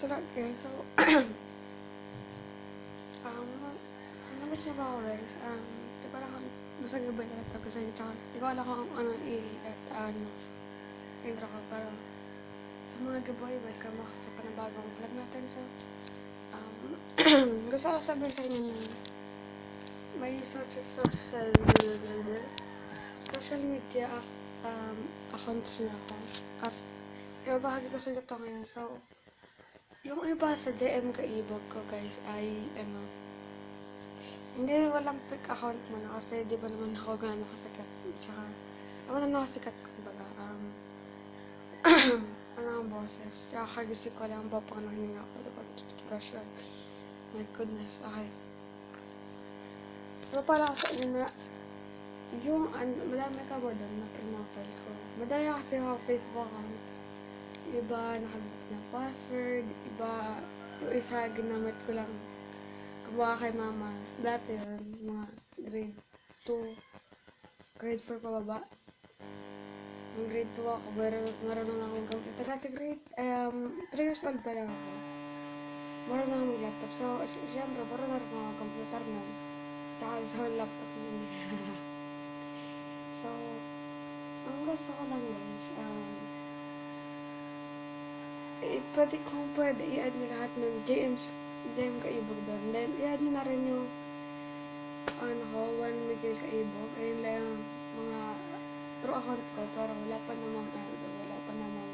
sarap guys. So, um, ba siya ba ako guys? Um, di ko alam kung niyo ba yung ito kasi tsaka di ko alam kung ano i-at ano intro ko pero sa mga giveaway welcome ako sa panibagong vlog natin so um, gusto ko sabihin sa inyo na may social social social media um, accounts na ako at ibabahagi ko sa inyo ngayon so yung iba sa DM ka ibog ko guys ay ano hindi walang pick account mo na kasi di ba naman ako gano'n kasikat tsaka naman naman ako sikat kumbaga um ano ang boses kaya kagising ko lang pa pang nanghininga ako diba toothbrush lang my goodness okay. Pero para sa inyo na yung ano, madami ka ba doon na pinapal ko? Madaya kasi ako Facebook account iba nakabit na password iba yung isa ginamit ko lang kumbaga kay mama dati yun mga grade 2 grade 4 pa baba Nung grade 2 ako, marunong na akong computer. Kasi grade, um, 3 years old pa lang ako. Marunong akong mag-laptop. So, sy- syempre, marunong na rin ako computer na. Tsaka sa laptop na so, ang gusto ko lang guys, um, eh, pwede kung pwede, i-add niyo lahat ng JM's, JM Kaibog doon. Then, i-add na rin yung, ano ko, Juan Miguel Kaibog. Ayun lang mga true account ko, pero wala pa namang, ano, doon, wala pa namang,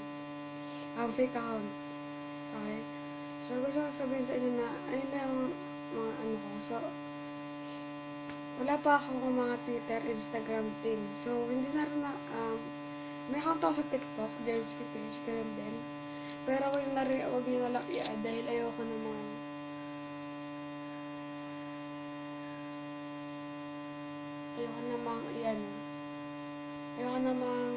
ang fake account. Okay? So, gusto ko sabihin sa inyo na, ayun lang mga ano ko. So, wala pa akong mga Twitter, Instagram thing. So, hindi na rin na, um, may account ako sa TikTok, James Page, ganun din. Pero wag na rin, wag niyo na lang i-add dahil ayoko naman. Ayoko namang, yan. Ayoko namang,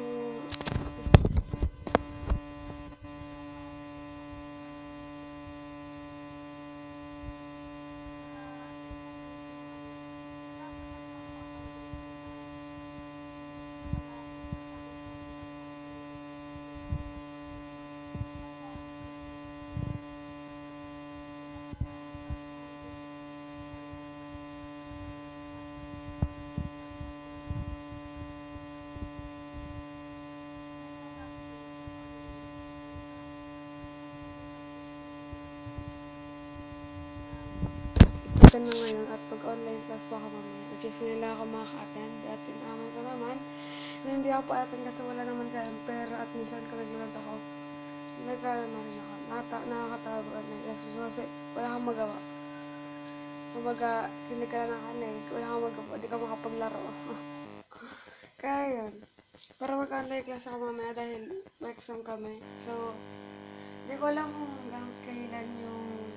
ito na ngayon at pag online class pa ako mamaya, which is nila ako makaka-attend. At inaman ko naman na hindi ako pa-attend kasi wala naman kayang pera at minsan ka naglalad ako. Nagkala na rin ako Nata nakakatawa ko online class kasi wala kang magawa. Kumbaga hindi ka na nakanig wala kang magawa hindi ka makapaglaro. Kaya yun para mag-online class ako mamaya dahil may exam kami. So hindi ko alam kung hanggang kailan yung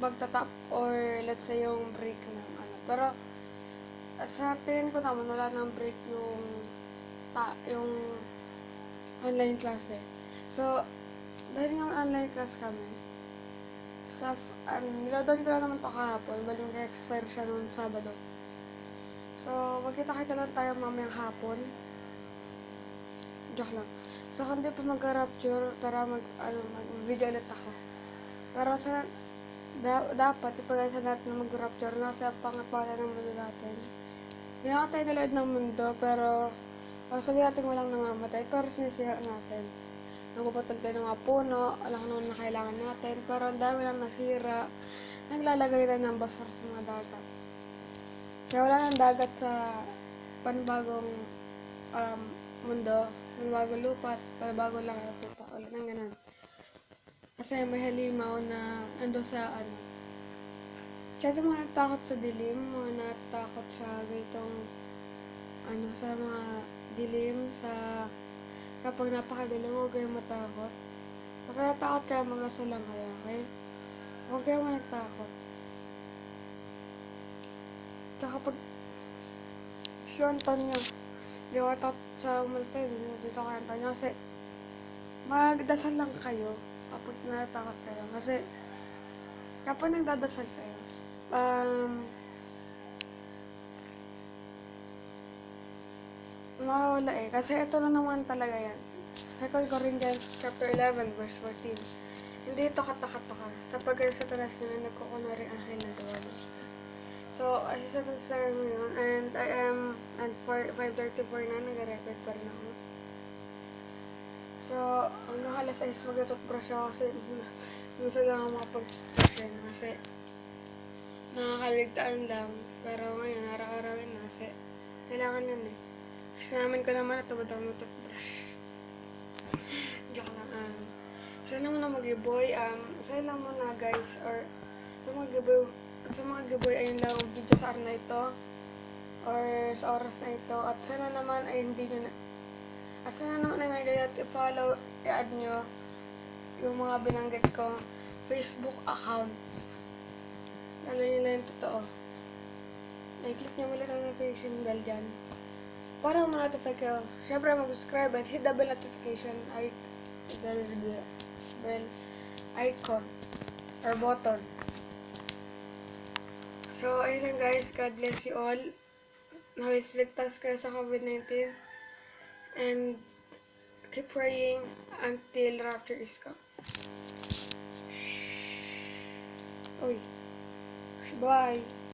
magtatap or let's say yung break ng ano. Pero sa tingin ko naman wala nang break yung ta yung online class eh. So dahil nga online class kami sa ano, niloadon ko lang naman to kahapon bali mag-expire siya noong Sabado. So magkita-kita lang tayo mamayang hapon. Joke lang. So kung di pa mag-rapture, tara mag, ano, mag-video ulit ako. Pero sa da- dapat ipagasa natin na mag-rapture na sa pangatwala ng mundo natin. Nga tayo nalad ng mundo, pero uh, sabi natin walang namamatay, pero sinisira natin. Nagpapatag tayo ng mga puno, alam naman na kailangan natin, pero ang dami lang nasira. Naglalagay tayo ng basura sa mga dagat. Kaya wala nang dagat sa panibagong um, mundo, panibagong lupa, at panibagong langit. Wala nang ganun. Kasi may halimaw na ando sa ano. Kaya sa mga natakot sa dilim, mga natakot sa ganitong ano, sa mga dilim, sa kapag napakadilim, huwag kayong matakot. Kapag natakot kayo, magasal lang kayo, okay? Huwag kayong matakot. Tsaka pag si Antonio, di ko takot sa hindi nyo dito kay Antonio kasi magdasal lang kayo kapag natatakot kayo. Kasi, kapag nagdadasal kayo, um, mawawala eh. Kasi ito lang naman talaga yan. 2 Corinthians chapter 11 verse 14. Hindi ito katakataka sapagkat sa talas na nagkukunwari ang gawa ng So, ay sa talas na and I am and 4, 5.34 na nag-record pa rin ako. So, hanggang alas 6 mag-toothbrush ako kasi gusto lang ako makapag-toothbrush yun kasi nakakaligtaan lang. Pero ngayon, araw-arawin na kasi kailangan yun eh. Kasi namin ko naman at tabad ako mag-toothbrush. Joke lang. Um, sa lang muna mag-giveaway, um, sa lang muna guys, or sa mga giveaway, sa mga giveaway ayun lang ang video sa araw na ito or sa oras na ito at sana naman ay hindi nyo na at sana naman may at i-follow, i-add nyo yung mga binanggit ko Facebook account. Lalo nyo lang yung totoo. I-click nyo mula ng notification bell dyan. Para ma-notify kayo. Siyempre mag-subscribe and hit the bell notification I the bell icon or button. So, ayun lang guys. God bless you all. Nawis ligtas kayo sa COVID-19. And keep praying until rapture is come. Uy. Bye.